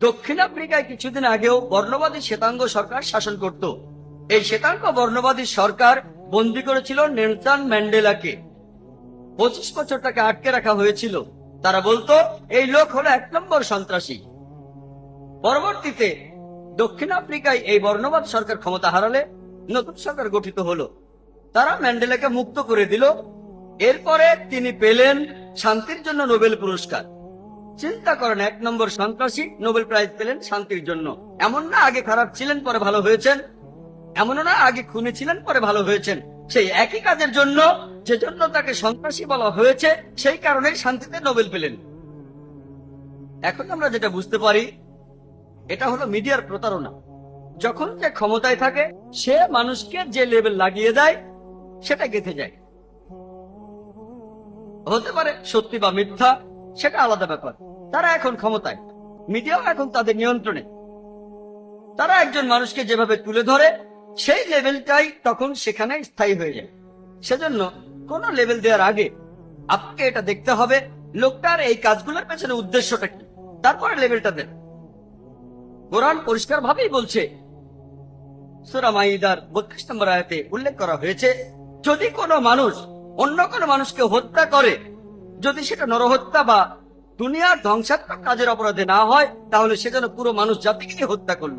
দক্ষিণ আফ্রিকায় কিছুদিন আগেও বর্ণবাদী শ্বেতাঙ্গ সরকার শাসন করত। এই শ্বেতাঙ্গ বর্ণবাদী সরকার বন্দী করেছিল নেলসন ম্যান্ডেলাকে। পঁচিশ বছর তাকে আটকে রাখা হয়েছিল। তারা বলতো, এই লোক হলো এক নম্বর সন্ত্রাসী। পরবর্তীতে দক্ষিণ আফ্রিকায় এই বর্ণবাদ সরকার ক্ষমতা হারালে নতুন সরকার গঠিত হলো। তারা ম্যান্ডেলাকে মুক্ত করে দিল। এরপরে তিনি পেলেন শান্তির জন্য নোবেল পুরস্কার। চিন্তা করেন, এক নম্বর সন্ত্রাসী নোবেল প্রাইজ পেলেন শান্তির জন্য। এমন না আগে খারাপ ছিলেন, পরে ভালো হয়েছেন। এমনও না আগে খুনে ছিলেন, পরে ভালো হয়েছেন। সেই একই কাজের জন্য যে জন্য তাকে সন্ত্রাসী বলা হয়েছে, সেই কারণে শান্তিতে নোবেল পেলেন। এখন আমরা যেটা বুঝতে পারি, এটা হলো মিডিয়ার প্রতারণা। যখন যে ক্ষমতায় থাকে, সে মানুষকে যে লেভেল লাগিয়ে দেয়, সেটা গেঁথে যায়। হতে পারে সত্যি বা মিথ্যা সেটা আলাদা ব্যাপার। তারা এখন ক্ষমতায়। মিডিয়াও এখন তাদের নিয়ন্ত্রণে। তারা একজন মানুষকে যেভাবে তুলে ধরে, সেই লেভেলটাই তখন সেখানে স্থায়ী হয়ে যায়। সেজন্য কোন লেভেল দেওয়ার আগে আপনাকে এটা দেখতে হবে, লোকটার এই কাজগুলোর পেছনে উদ্দেশ্যটা কি? তারপরে লেভেলটা দেন। কোরআন পরিষ্কার ভাবেই বলছে, সুরা মাইদার বত্রিশ নম্বর আয়াতে উল্লেখ করা হয়েছে, যদি কোনো মানুষ অন্য কোনো মানুষকে হত্যা করে যদি সেটা নরহত্যা বা দুনিয়ার ধ্বংসাত্মক কাজের অপরাধে না হয়, তাহলে সে যেন পুরো মানুষ জাতিকে হত্যা করল।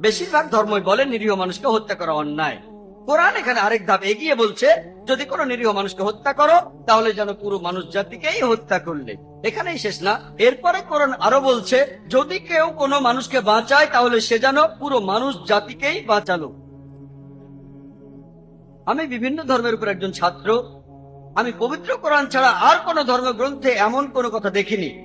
বেশিরভাগ ধর্মই বলে নিরীহ মানুষকে হত্যা করা অন্যায়। কোরআন এখানে আরেক ধাপ এগিয়ে বলছে, যদি কোনো নিরীহ মানুষকে হত্যা করো, তাহলে যেন পুরো মানুষ জাতিকেই হত্যা করলে। এখানেই শেষ না। এরপরে কোরআন আরও বলছে, যদি কেউ কোনো মানুষকে বাঁচায়, তাহলে সে যেন পুরো মানুষ জাতিকেই বাঁচালো। আমি বিভিন্ন ধর্মের উপর একজন ছাত্র আমি পবিত্র কোরআন ছাড়া আর কোন ধর্মগ্রন্থে এমন কোনো কথা দেখিনি।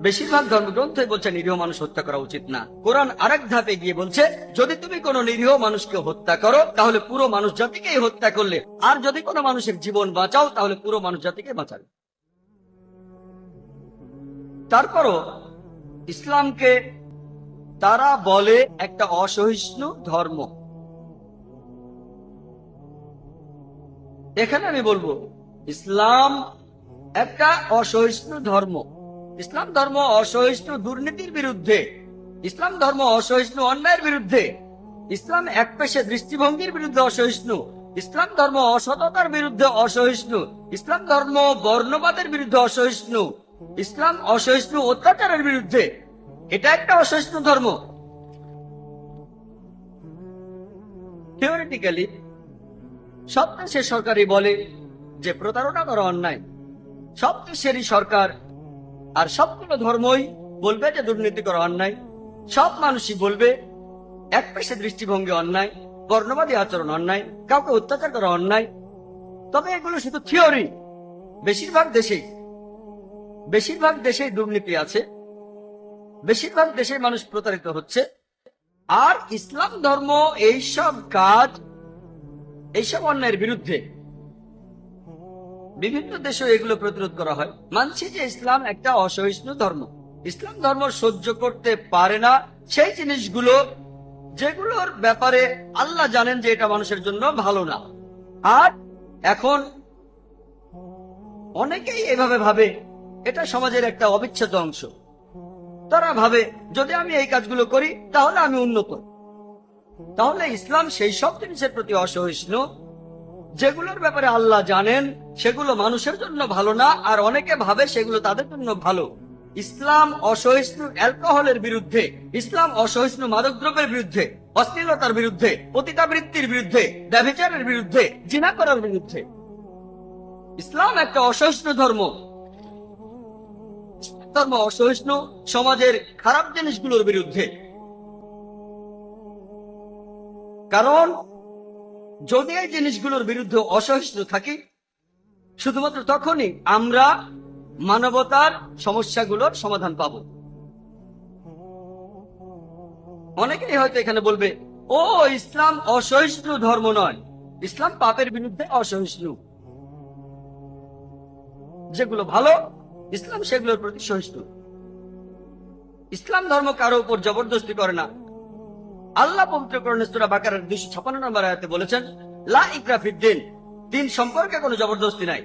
বেশিরভাগ ধর্মগ্রন্থে বলছে, নিরীহ মানুষ হত্যা করা উচিত না। কোরআন আরেক ধাপে গিয়ে বলছে, যদি তুমি কোনো নিরীহ মানুষকে হত্যা করো, তাহলে পুরো মানুষ জাতিকেই হত্যা করলে। আর যদি কোনো মানুষের জীবন বাঁচাও, তাহলে পুরো মানুষ জাতিকে বাঁচাবে। তারপরও ইসলামকে তারা বলে একটা অসহিষ্ণু ধর্ম। এখানে আমি বলব, ইসলাম একটা অসহিষ্ণু ধর্ম। ইসলাম ধর্ম অসহিষ্ণু দুর্নীতির বিরুদ্ধে। ইসলাম ধর্ম অসহিষ্ণু অন্যায়ের বিরুদ্ধে। ইসলাম এক পেশে দৃষ্টিভঙ্গির বিরুদ্ধে অসহিষ্ণু। ইসলাম ধর্ম অসততার বিরুদ্ধে অসহিষ্ণু। ইসলাম ধর্ম বর্ণবাদের বিরুদ্ধে অসহিষ্ণু। ইসলাম অসহিষ্ণু অত্যাচারের বিরুদ্ধে। এটা একটা অসহিষ্ণু ধর্ম। থিওরিটিক্যালি সব দেশের সরকারই বলে যে প্রতারণা করা অন্যায়। সব দেশেরই সরকার আর সবগুলো ধর্মই বলবে যে দুর্নীতি করা অন্যায়। সব মানুষই বলবে এক পেশে দৃষ্টিভঙ্গি অন্যায়, বর্ণবাদী আচরণ অন্যায়, কাউকে অত্যাচার করা অন্যায়। তবে এগুলো শুধু থিওরি। বেশিরভাগ দেশেই বেশিরভাগ দেশেই দুর্নীতি আছে। বেশিরভাগ দেশে মানুষ প্রতারিত হচ্ছে। আর ইসলাম ধর্ম এইসব কাজ এইসব অন্যায়ের বিরুদ্ধে বিভিন্ন দেশে এগুলো প্রতিরোধ করা হয়। মানছি যে ইসলাম একটা অসহিষ্ণু ধর্ম। ইসলাম ধর্ম সহ্য করতে পারে না। সেই জিনিসগুলো, যেগুলোর ব্যাপারে আল্লাহ জানেন যে এটা মানুষের জন্য ভালো না। আর এখন অনেকেই এভাবে ভাবে, এটা সমাজের একটা অবিচ্ছেদ্য অংশ। তারা ভাবে, যদি আমি এই কাজগুলো করি, তাহলে আমি উন্নত। তাহলে ইসলাম সেই সব জিনিসের প্রতি অসহিষ্ণু? যেগুলোর ব্যাপারে আল্লাহ জানেন, সেগুলো মানুষের জন্য ভালো না, আর অনেকে ভাবে সেগুলো তাদের জন্য ভালো। ইসলাম অসহিষ্ণু অ্যালকোহলের বিরুদ্ধে, ইসলাম অসহিষ্ণু মাদকদ্রব্যের বিরুদ্ধে, অশ্লীলতার বিরুদ্ধে, পতিতাবৃত্তির বিরুদ্ধে, ব্যভিচারের বিরুদ্ধে, জিনা করার বিরুদ্ধে। ইসলাম একটা অসহিষ্ণু ধর্ম। ধর্ম অসহিষ্ণু সমাজের খারাপ জিনিসগুলোর বিরুদ্ধে। কারণ, যদি এই জিনিসগুলোর বিরুদ্ধে অসহিষ্ণু থাকি, শুধুমাত্র তখনই আমরা মানবতার সমস্যাগুলোর সমাধান পাব। অনেকেই হয়তো এখানে বলবে, ও, ইসলাম অসহিষ্ণু ধর্ম নয়। ইসলাম পাপের বিরুদ্ধে অসহিষ্ণু। যেগুলো ভালো, ইসলাম সেগুলোর প্রতি সহিষ্ণু। ইসলাম ধর্ম কারও উপর জবরদস্তি করে না। আল্লাহ পবিত্র করণে সুরা বাকারের দুইশো ছাপান্ন নম্বর আয়াতে বলেছেন, লা ইকরাফির দিন। সম্পর্কে কোনো জবরদস্তি নাই।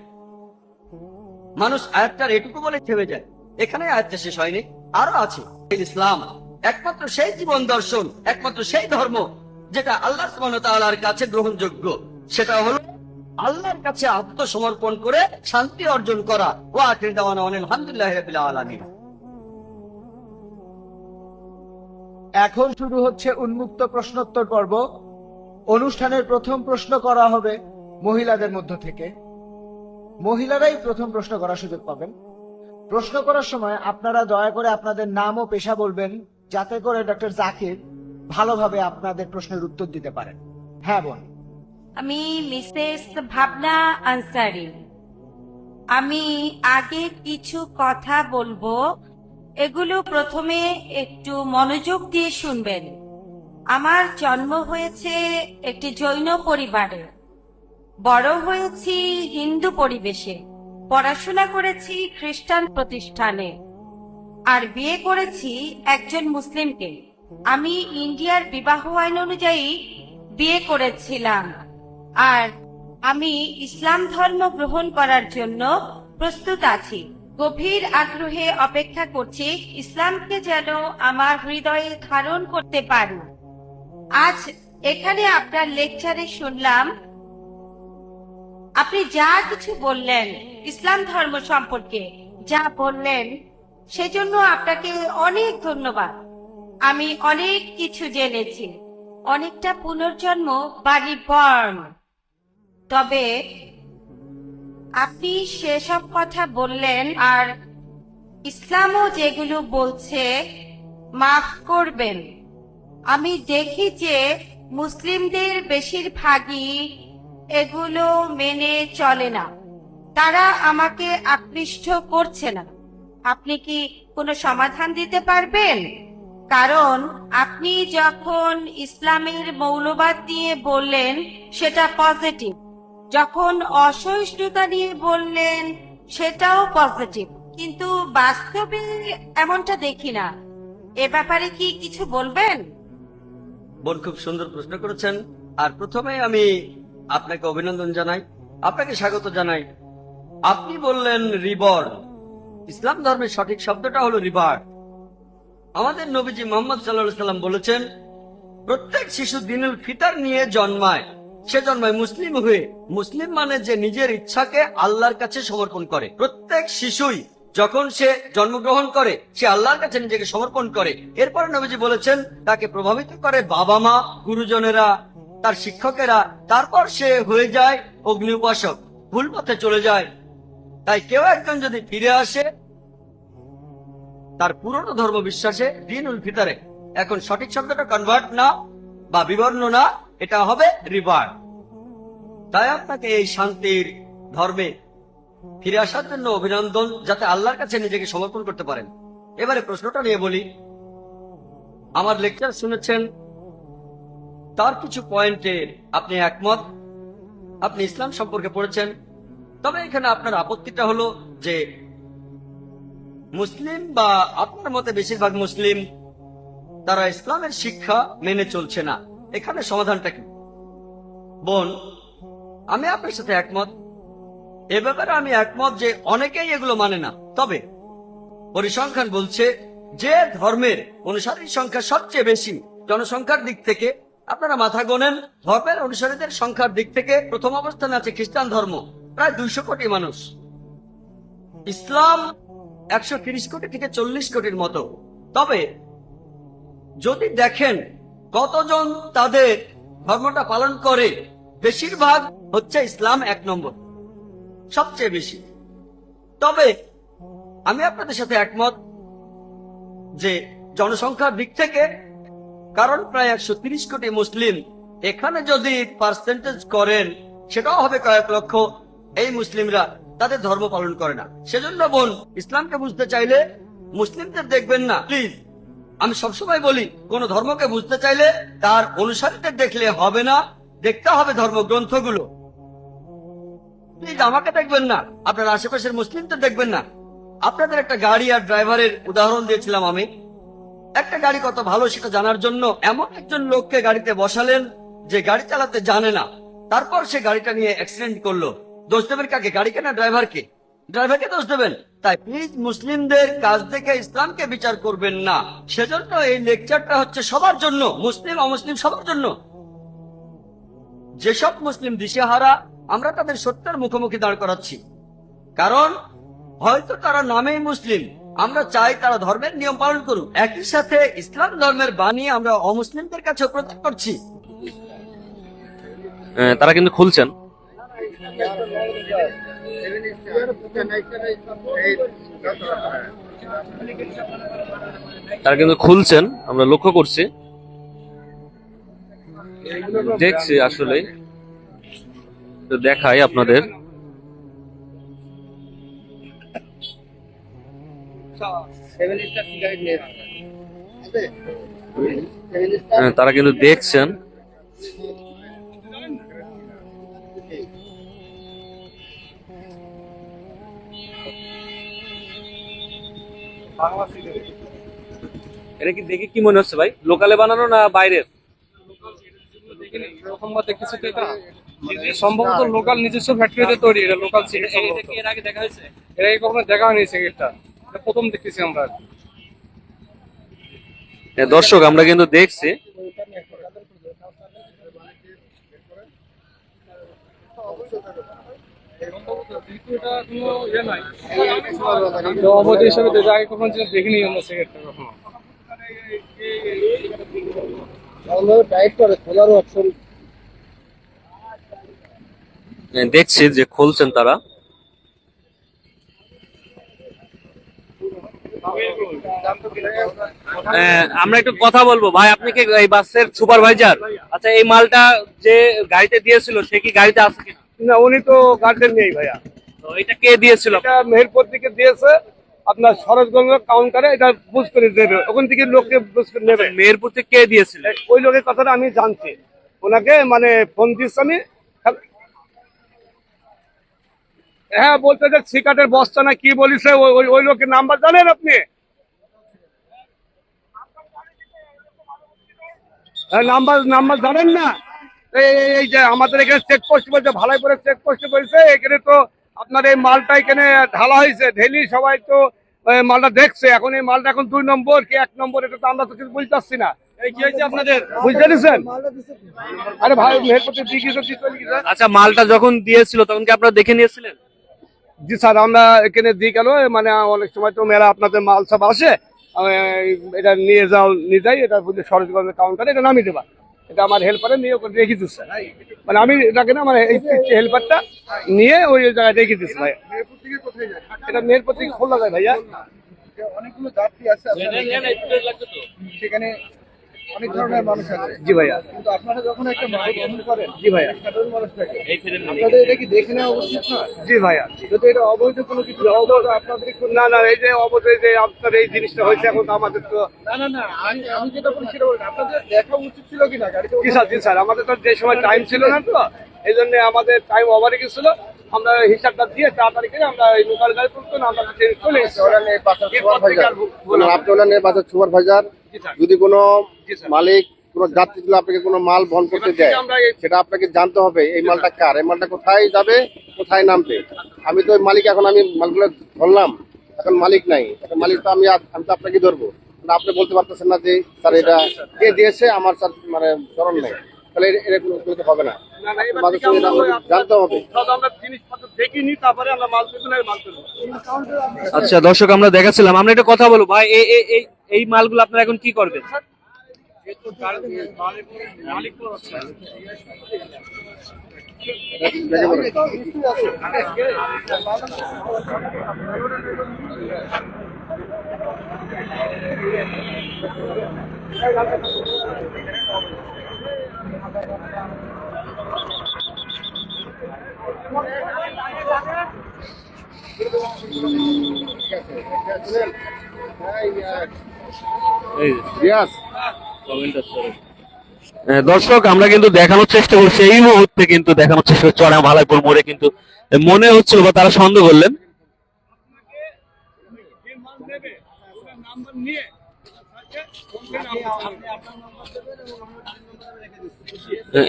মানুষ আয়াতটার এটুকু বলে থেমে যায়। এখানে আয়াতটা শেষ হয়নি, আরও আছে। ইসলাম, একমাত্র সেই জীবন দর্শন, একমাত্র সেই ধর্ম যেটা আল্লাহ ওয়া কাছে গ্রহণযোগ্য। সেটা হলো আল্লাহর কাছে আত্মসমর্পণ করে শান্তি অর্জন করা। ও আখির দাওয়ানা আলহামদুলিল্লাহি রাব্বিল এখন শুরু হচ্ছে উন্মুক্ত প্রশ্নোত্তর পর্ব। অনুষ্ঠানের প্রথম প্রশ্ন করা হবে মহিলাদের মধ্য থেকে। মহিলারাই প্রথম প্রশ্ন করার সুযোগ পাবেন। প্রশ্ন করার সময় আপনারা দয়া করে আপনাদের নাম ও পেশা বলবেন, যাতে করে ডক্টর জাকির ভালোভাবে আপনাদের প্রশ্নের উত্তর দিতে পারেন। হ্যাঁ বোন। আমি মিসেস ভাবনা আনসারি। আমি আগে কিছু কথা বলব। এগুলো প্রথমে একটু মনোযোগ দিয়ে শুনবেন। আমার জন্ম হয়েছে একটি জৈন পরিবারে। বড় হয়েছি হিন্দু পরিবেশে। পড়াশোনা করেছি খ্রিস্টান প্রতিষ্ঠানে। আর বিয়ে করেছি একজন মুসলিমকে। আমি ইন্ডিয়ার বিবাহ আইন অনুযায়ী বিয়ে করেছিলাম। আর আমি ইসলাম ধর্ম গ্রহণ করার জন্য প্রস্তুত আছি। গভীর আগ্রহে অপেক্ষা করছি ইসলামকে যেন আমার হৃদয়ে ধারণ করতে পারি। আজ এখানে আপনার লেকচারে শুনলাম, আপনি যা কিছু বললেন ইসলাম ধর্ম সম্পর্কে যা বললেন, সেজন্য আপনাকে অনেক ধন্যবাদ। আমি অনেক কিছু জেনেছি, অনেকটা পুনর্জন্ম বা রিবর্ন। তবে আপনি সেসব কথা বললেন আর ইসলামও যেগুলো বলছে, মাফ করবেন। আমি দেখি যে মুসলিমদের বেশিরভাগই এগুলো মেনে চলে না। তারা আমাকে আকৃষ্ট করছে না। আপনি কি কোনো সমাধান দিতে পারবেন? কারণ আপনি যখন ইসলামের মৌলবাদ নিয়ে বললেন, সেটা পজিটিভ। যখন অসহিষ্ণুতা নিয়ে বললেন, সেটাও পজিটিভ কিন্তু বাস্তবে এমনটা দেখি না। এ ব্যাপারে কি কিছু বলবেন? বোন খুব সুন্দর প্রশ্ন করেছেন, আর প্রথমে আমি আপনাকে অভিনন্দন জানাই, আপনাকে স্বাগত জানাই। আপনি বললেন রিবর। ইসলাম ধর্মের সঠিক শব্দটা হলো রিবার। আমাদের নবীজি মোহাম্মদ সাল্লাহ সাল্লাম বলেছেন, প্রত্যেক শিশু দিনুল ফিতার নিয়ে জন্মায়। সে জন্মায় মুসলিম হয়ে, মুসলিম মানে যে নিজের ইচ্ছাকে আল্লাহর কাছে সমর্পণ করে। প্রত্যেক শিশুই যখন সে জন্মগ্রহণ করে, সে আল্লাহর কাছে নিজেকে সমর্পণ করে। এরপরে নবীজি বলেছেন, তাকে প্রভাবিত করে বাবা মা, গুরুজনেরা, তার শিক্ষকেরা। তারপর সে হয়ে যায় অগ্নি উপাসক, ভুল পথে চলে যায়। তাই কেউ একজন যদি ফিরে আসে, তার পুরনো ধর্ম বিশ্বাসে দিন উল ফিতারে। এখন সঠিক শব্দটা কনভার্ট না বা বিবর্ণ না। এটা হবে রিভার্ট তাই আপনাকে এই শান্তির ধর্মে ফিরে আসার জন্য অভিনন্দন, যাতে আল্লাহর কাছে নিজেকে সমর্পণ করতে পারেন। এবারে প্রশ্নটা নিয়ে বলি। আমার লেকচার শুনেছেন, তার কিছু পয়েন্টে আপনি একমত। আপনি ইসলাম সম্পর্কে পড়েছেন। তবে এখানে আপনার আপত্তিটা হলো যে, মুসলিম বা আপনার মতে বেশিরভাগ মুসলিম, তারা ইসলামের শিক্ষা মেনে চলছে না। এখানে সমাধানটা কি? বোন, আমি আপনার সাথে একমত। এ ব্যাপারে আমি একমত যে অনেকেই এগুলো মানে না। তবে পরিসংখ্যান বলছে যে ধর্মের অনুসারীর সংখ্যা সবচেয়ে বেশি, জনসংখ্যার দিক থেকে আপনারা মাথা গোনেন, ধর্মের অনুসারীদের সংখ্যার দিক থেকে প্রথম অবস্থানে আছে খ্রিস্টান ধর্ম, প্রায় দুইশো কোটি মানুষ। ইসলাম একশো কোটি থেকে চল্লিশ কোটির মতো। তবে যদি দেখেন কতজন তাদের ধর্মটা পালন করে? বেশিরভাগ হচ্ছে ইসলাম এক নম্বর, সবচেয়ে বেশি। তবে আমি আপনাদের সাথে একমত যে জনসংখ্যার দিক থেকে, কারণ প্রায় একশো কোটি মুসলিম এখানে যদি পার্সেন্টেজ করেন, সেটাও হবে কয়েক লক্ষ এই মুসলিমরা তাদের ধর্ম পালন করে না। সেজন্য বোন, ইসলামকে বুঝতে চাইলে মুসলিমদের দেখবেন না। প্লিজ আমি সবসময় বলি, কোন ধর্মকে বুঝতে চাইলে তার অনুসারীদের দেখলে হবে না, দেখতে হবে ধর্মগ্রন্থগুলো। প্লিজ আমাকে দেখবেন না, আপনার আশেপাশের মুসলিমদের দেখবেন না। আপনাদের একটা গাড়ি আর ড্রাইভারের উদাহরণ দিয়েছিলাম আমি। একটা গাড়ি কত ভালো সেটা জানার জন্য এমন একজন লোককে গাড়িতে বসালেন যে গাড়ি চালাতে জানে না। তারপর সে গাড়িটা নিয়ে অ্যাক্সিডেন্ট করল। দোষ দেবেন কাকে? গাড়িকে না ড্রাইভারকে। ড্রাইভারকে দোষ দেবেন। তাই প্লিজ মুসলিমদের কাজ দেখে ইসলামকে বিচার করবেন না। সেজন্য এই লেকচারটা হচ্ছে সবার জন্য, মুসলিম, অমুসলিম সবার জন্য। যেসব মুসলিম দিশেহারা, আমরা তাদের সত্যের মুখোমুখি দাঁড় করাচ্ছি। কারণ, হয়তো তারা নামেই মুসলিম, আমরা চাই তারা ধর্মের নিয়ম পালন করুক। একই সাথে ইসলাম ধর্মের বাণী আমরা অমুসলিমদের কাছে প্রচার করছি। তারা কিন্তু খুলছেন। তারা কিন্তু খুলছেন আমরা লক্ষ্য করছি। দেখছি আসলে দেখাই আপনাদের। তারা কিন্তু দেখছেন। এটা কি দেখে কি মনে হচ্ছে ভাই? লোকালে বানানো না বাইরের? এটা। সম্ভবত লোকাল নিজস্ব ফ্যাক্টরিতে তৈরি এটা লোকাল এটা কি এর আগে দেখা হয়েছে? এর আগে কখনো দেখা হয়নি সিগারেটটা এটা প্রথম দেখতেছি আমরা। হ্যাঁ, দর্শক আমরা কিন্তু দেখছি। হ্যাঁ, দেখছি যে খুলছেন তারা। আমরা একটু কথা বলব। ভাই আপনি কি এই বাসের সুপারভাইজার? আচ্ছা এই মালটা যে গাড়িতে দিয়েছিল সে কি গাড়িতে কিনা? না উনি তো গার্ডেন নেই ভাইয়া। তো এটা কে দিয়েছিল? এটা মেহেরপুর থেকে দিয়েছে আপনার সরোজগঞ্জ কাউন্টারে এটা বুঝ করে দেবে। ওখান থেকে লোককে বুঝ করে নেবে। মেহেরপুর থেকে কে দিয়েছিল? ওই লোকের কথাটা আমি জানছি। ওনাকে মানে ফোন দিচ্ছি আমি। হ্যাঁ। বলতে যে সিকাটের বস্তা না কি ওই- ওই ওই লোকের নাম্বার জানেন আপনি? হ্যাঁ, নাম্বার নাম্বার জানেন না? এই এই- এই যে আমাদের এখানে চেকপোস্ট বলছে ভালাইপুরে চেকপোস্ট বলছে এখানে তো আপনার এই মালটা এখানে ঢালা হয়েছে ঢেলি সবাই তো মালটা দেখছে। এখন এই মালটা এখন দুই নম্বর কি এক নম্বর এটা তো আমরা তো কিছু বুঝতে পারছি না। আচ্ছা মালটা যখন দিয়েছিল তখন কি আপনারা দেখে নিয়েছিলেন? জি স্যার আমরা এখানে দিয়ে গেল মানে অনেক সময় তো মেলা আপনাদের মাল সব আসে এটা নিয়ে যাও নিয়ে যাই এটা সরজগঞ্জের কাউন্টারে এটা নামিয়ে দেবা। এটা আমার হেল্পারে নিয়ে ওখানে রেখে দিচ্ছে। মানে আমি এটাকে না আমার এই হেল্পারটা নিয়ে ওই জায়গায় রেখে দিচ্ছে ভাই। এটা মেহেরপুর থেকে খোলা যায় ভাইয়া। অনেকগুলো যাত্রী আছে সেখানে অনেক ধরনের মানুষ আছে। জি ভাইয়া। কিন্তু আপনারা যখন একটা মাইক করেন জি ভাইয়া। সাধারণ মানুষটাকে আপনাদের এটা কি দেখে নেওয়া উচিত না? জি ভাইয়া। যদি এটা অবৈধ কোনো কিছু অবৈধ আপনাদের না না এই যে অবৈধ যে আপনার এই জিনিসটা হয়েছে এখন তো আমাদের তো না না না আমি আমি যেটা বলছি সেটা বলি আপনাদের দেখা উচিত ছিল কিনা? গাড়িতে জি স্যার জি স্যার আমাদের তো যে সময় টাইম ছিল না তো। এই জন্য আমাদের টাইম ওভারে গেছিল। আমরা হিসাবটা দিয়ে তাড়াতাড়ি করে আমরা এই লোকাল গাড়ি তুলতো না আমরা চলে এসেছি। ওরা নেই বাসার এরপর থেকে আর সুপারভাইজার বললাম না। আপনি সুপারভাইজার। জি যদি কোনো মালিক কোনো যাত্রী আপনাকে কোনো মাল বহন করতে দেয় সেটা আপনাকে জানতে হবে এই মালটা কার এই মালটা কোথায় যাবে কোথায় নামবে? আমি তো মালিক এখন আমি মালগুলো ধরলাম এখন মালিক নাই। এখন মালিক তো আমি আমি তো আপনাকে ধরবো। আপনি বলতে পারতেছেন না যে স্যার এটা কে দিয়েছে? আমার স্যার মানে স্মরণ নেই। তাহলে এর- এর কোনো কিছু হবে না। সঙ্গে জানতে হবে। আচ্ছা দর্শক আমরা দেখাচ্ছিলাম। আমরা একটা কথা বলব ভাই এই এই- মালগুলো আপনারা এখন কি করবেন। দর্শক আমরা কিন্তু দেখানোর চেষ্টা করছি এই মুহূর্তে কিন্তু দেখানোর চেষ্টা করছি চড়া মালাইপুর মোড়ে কিন্তু মনে হচ্ছিল বা তারা সন্দেহ করলেন। আহ,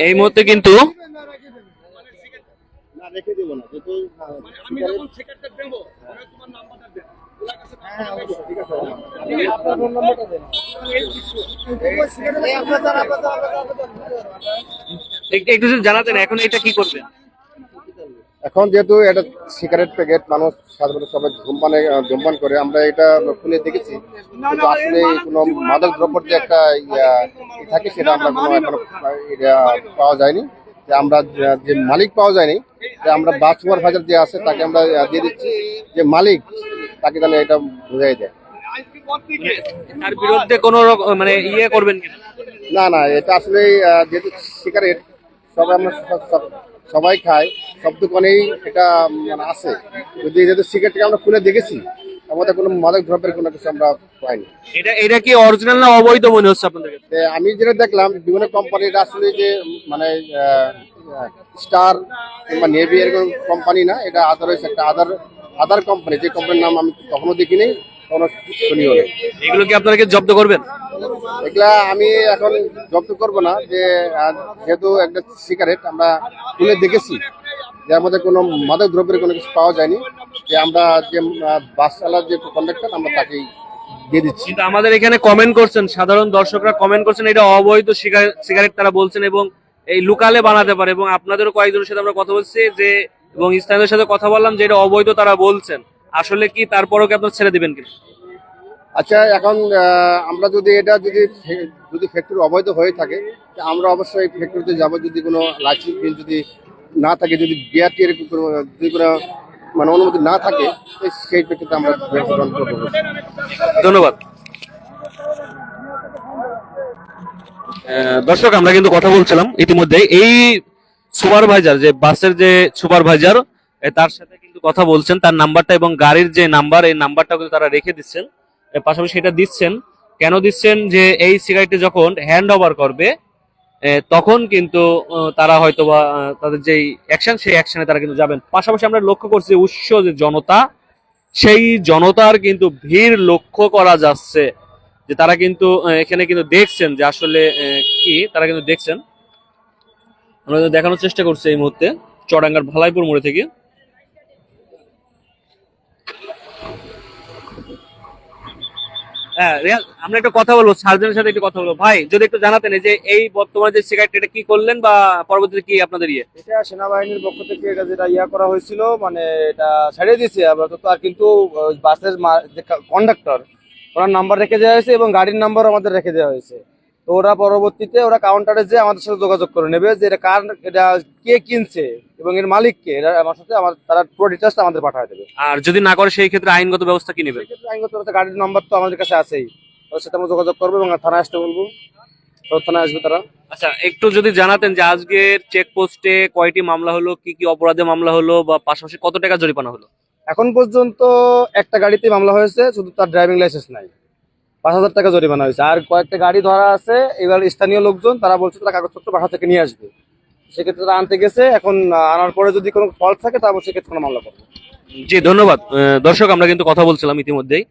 এই মুহূর্তে কিন্তু রেখে দেবো না যেহেতু আহ, আমি যখন সিগারেটটা দেবো ওরা তোমার নাম্বারটা দেন ওনার কাছে হ্যাঁ অবশ্যই ঠিক আছে আপনার ফোন নাম্বারটা দেন। এক- একটু জানাতেন এখন এটা কি করবেন? এখন যেহেতু এটা সিগারেট প্যাকেট মানুষ সাধারণত সবাই ধূমপানে ধূমপান করে। আমরা এটা খুলে দেখেছি। কিন্তু আসলে কোনো মাদক দ্রব্যের যে একটা ইয়া, থাকে সেটা আমরা কোনো এখনও পাওয়া যায়নি। যে আমরা যে- মালিক পাওয়া যায়নি যে আমরা বাস সুপারভাইজার যে আছে তাকে আমরা দিয়ে দিচ্ছি। যে মালিক তাকে তাহলে এটা বুঝাই দেয়। তার বিরুদ্ধে কোনো মানে ইয়ে করবেন না না এটা আসলে যেহেতু সিগারেট সবাই আমরা সবাই খায় সব দোকানেই এটা মানে আছে। যদি যেহেতু সিগারেটকে আমরা খুলে দেখেছি আমাদের কোনো মাদক দ্রব্যের কোনো কিছু আমরা পাইনি। এটা এটা কি অরিজিনাল না অবৈধ মনে হচ্ছে আপনাদের? আমি যেটা দেখলাম বিভিন্ন কোম্পানির আসলে যে মানে স্টার কিংবা নেভি এরকম কোম্পানি না এটা আদারওয়াইজ একটা আদার আদার কোম্পানি যে কোম্পানির নাম আমি কখনো দেখিনি। কখনো শুনিও নেই এগুলো কি আপনারা কি জব্দ করবেন? এগুলা আমি এখন জব্দ করব না যে যেহেতু একটা সিগারেট আমরা খুলে দেখেছি যে আমাদের কোনো মাদক দ্রব্যের কোনো কিছু পাওয়া যায়নি যে আমরা যে বাস চালার যে কন্ডাক্টর আমরা তাকেই দিয়ে দিচ্ছি। কিন্তু আমাদের এখানে কমেন্ট করছেন সাধারণ দর্শকরা কমেন্ট করছেন এটা অবৈধ সিগারেট সিগারেট তারা বলছেন এবং এই লুকালে বানাতে পারে এবং আপনাদেরও কয়েকজনের সাথে আমরা কথা বলছি যে এবং স্থানীয়দের সাথে কথা বললাম যে এটা অবৈধ তারা বলছেন। আসলে কি তারপরও কি আপনার ছেড়ে দিবেন কিনা আচ্ছা এখন আমরা যদি এটা যদি যদি ফ্যাক্টরি অবৈধ হয়ে থাকে তা আমরা অবশ্যই ফ্যাক্টরিতে যাব যদি কোনো লাইসেন্স বিল যদি না থাকে যদি বিআরটি এর কোনো যদি কোনো মানে অনুমতি না থাকে সেই ফ্যাক্টরিতে আমরা ধন্যবাদ। আহ, দর্শক আমরা কিন্তু কথা বলছিলাম ইতিমধ্যে এই সুপারভাইজার যে বাসের যে সুপারভাইজার তার সাথে কথা বলছেন, তার নাম্বারটা এবং গাড়ির যে নাম্বার, এই নাম্বারটা কিন্তু তারা রেখে দিচ্ছেন। পাশাপাশি এটা দিচ্ছেন। কেন দিচ্ছেন যে এই সিগারেটটি যখন হ্যান্ড ওভার করবে তখন কিন্তু তারা হয়তো বা তাদের যেই অ্যাকশন সেই অ্যাকশনে তারা কিন্তু যাবেন। পাশাপাশি আমরা লক্ষ্য করছি উৎস যে জনতা, সেই জনতার কিন্তু ভিড় লক্ষ্য করা যাচ্ছে। যে তারা কিন্তু এখানে কিন্তু দেখছেন যে আসলে কি, তারা কিন্তু দেখছেন। আমরা দেখানোর চেষ্টা করছি এই মুহূর্তে চড়াঙ্গার ভালাইপুর মোড়ে থেকে হ্যাঁ রিয়াজ আমরা একটা কথা বলব, সার্জনের সাথে একটু কথা বলব। ভাই, যদি একটু জানাতেন যে এই বর্তমানে যে শিকারটা এটা কি করলেন বা পরবর্তীতে কি আপনাদের ইয়ে? এটা সেনাবাহিনীর পক্ষ থেকে এটা যেটা ইয়া করা হয়েছিল মানে এটা ছাড়িয়ে দিয়েছে। আর কিন্তু বাসের যে কন্ডাক্টর ওনার নাম্বার রেখে দেওয়া হয়েছে এবং গাড়ির নাম্বার আমাদের রেখে দেওয়া হয়েছে। ওরা পরবর্তীতে ওরা কাউন্টারে যে আমাদের সাথে যোগাযোগ করে নেবে যে এটা কার এটা কে কিনছে এবং এর মালিক কে এটা আমার সাথে আমার তারা পুরো ডিটেলসটা আমাদের পাঠিয়ে দেবে। আর যদি না করে সেই ক্ষেত্রে আইনগত ব্যবস্থা কি নেবে? সেক্ষেত্রে আইনগত ব্যবস্থা গাড়ির নাম্বার তো আমাদের কাছে আছেই। ওর সাথে আমরা যোগাযোগ করব এবং থানায় আসতে বলব। থানায় আসবে তারা। আচ্ছা একটু যদি জানাতেন যে আজকের চেকপোস্টে কয়টি মামলা হলো কি কি অপরাধে মামলা হলো বা পাশাপাশি কত টাকা জরিমানা হলো? এখন পর্যন্ত একটা গাড়িতে মামলা হয়েছে শুধু তার ড্রাইভিং লাইসেন্স নাই। পাঁচ হাজার টাকা জরিমানা হয়েছে। আর কয়েকটা গাড়ি ধরা আছে, এবার স্থানীয় লোকজন, তারা বলছে তারা কাগজপত্র বাসা থেকে নিয়ে আসবে। সেক্ষেত্রে তারা আনতে গেছে, এখন আনার পরে যদি কোনো ফল্ট থাকে তারপর সেক্ষেত্রে কোনো মামলা করবে জি, ধন্যবাদ। দর্শক, আমরা কিন্তু কথা বলছিলাম ইতিমধ্যেই।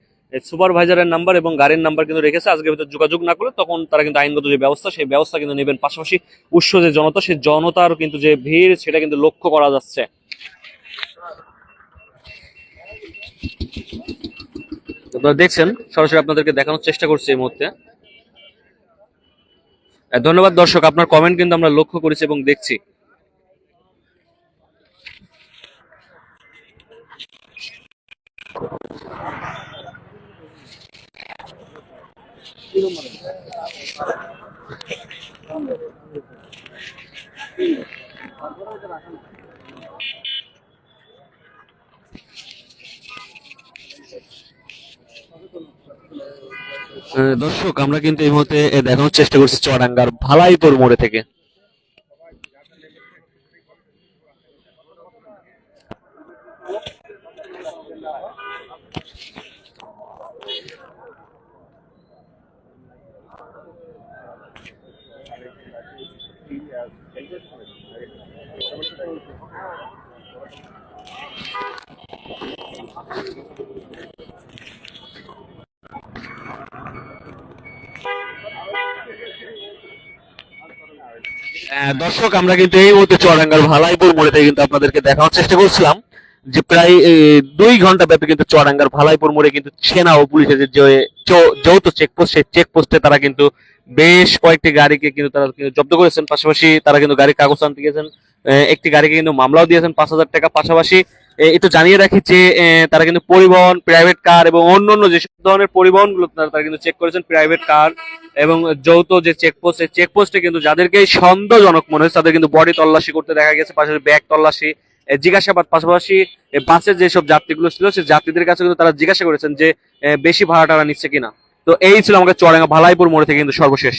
সুপারভাইজারের নাম্বার এবং গাড়ির নাম্বার কিন্তু রেখেছে। আজকে ভিতরে যোগাযোগ না করলে তখন তারা কিন্তু আইনগত যে ব্যবস্থা, সেই ব্যবস্থা কিন্তু নেবেন। পাশাপাশি উৎস যে জনতা, সেই জনতার কিন্তু যে ভিড়, সেটা কিন্তু লক্ষ্য করা যাচ্ছে। আপনারা দেখছেন, সরাসরি আপনাদেরকে দেখানোর চেষ্টা করছি এই মুহূর্তে। ধন্যবাদ দর্শক, আপনার কমেন্ট কিন্তু আমরা লক্ষ্য করেছি এবং দেখছি। দর্শক আমরা কিন্তু এই মুহূর্তে দেখানোর চেষ্টা করছি চড়াঙ্গার ভালাইপুর মোড়ে থেকে। দর্শক আমরা কিন্তু এই মুহূর্তে চুয়াডাঙ্গার ভালাইপুর মোড়ে থেকে কিন্তু আপনাদেরকে দেখানোর চেষ্টা করছিলাম যে প্রায় দুই ঘণ্টা ব্যাপী কিন্তু চুয়াডাঙ্গার ভালাইপুর মোড়ে কিন্তু সেনা ও পুলিশের যে যৌথ চেকপোস্ট সেই চেকপোস্টে তারা কিন্তু বেশ কয়েকটি গাড়িকে কিন্তু তারা জব্দ করেছেন। পাশাপাশি তারা কিন্তু গাড়ির কাগজ আনতে গিয়েছেন। আহ, একটি গাড়িকে কিন্তু মামলাও দিয়েছেন পাঁচ হাজার টাকা। পাশাপাশি একটু জানিয়ে রাখি যে তারা কিন্তু পরিবহন প্রাইভেট কার এবং অন্যান্য যেসব ধরনের পরিবহনগুলো তারা কিন্তু চেক করেছেন প্রাইভেট কার এবং যৌথ যে চেকপোস্ট সেই চেকপোস্টে কিন্তু যাদেরকে সন্দেহজনক মনে হয়েছে, তাদের কিন্তু বডি তল্লাশি করতে দেখা গেছে, পাশাপাশি ব্যাগ তল্লাশি জিজ্ঞাসাবাদ, পাশাপাশি বাসের যেসব যাত্রীগুলো ছিল সেই যাত্রীদের কাছে কিন্তু তারা জিজ্ঞাসা করেছেন যে বেশি ভাড়া টাড়া নিচ্ছে কিনা। তো এই ছিল আমাকে চড়াঙ্গা ভালাইপুর মোড়ে থেকে কিন্তু সর্বশেষ।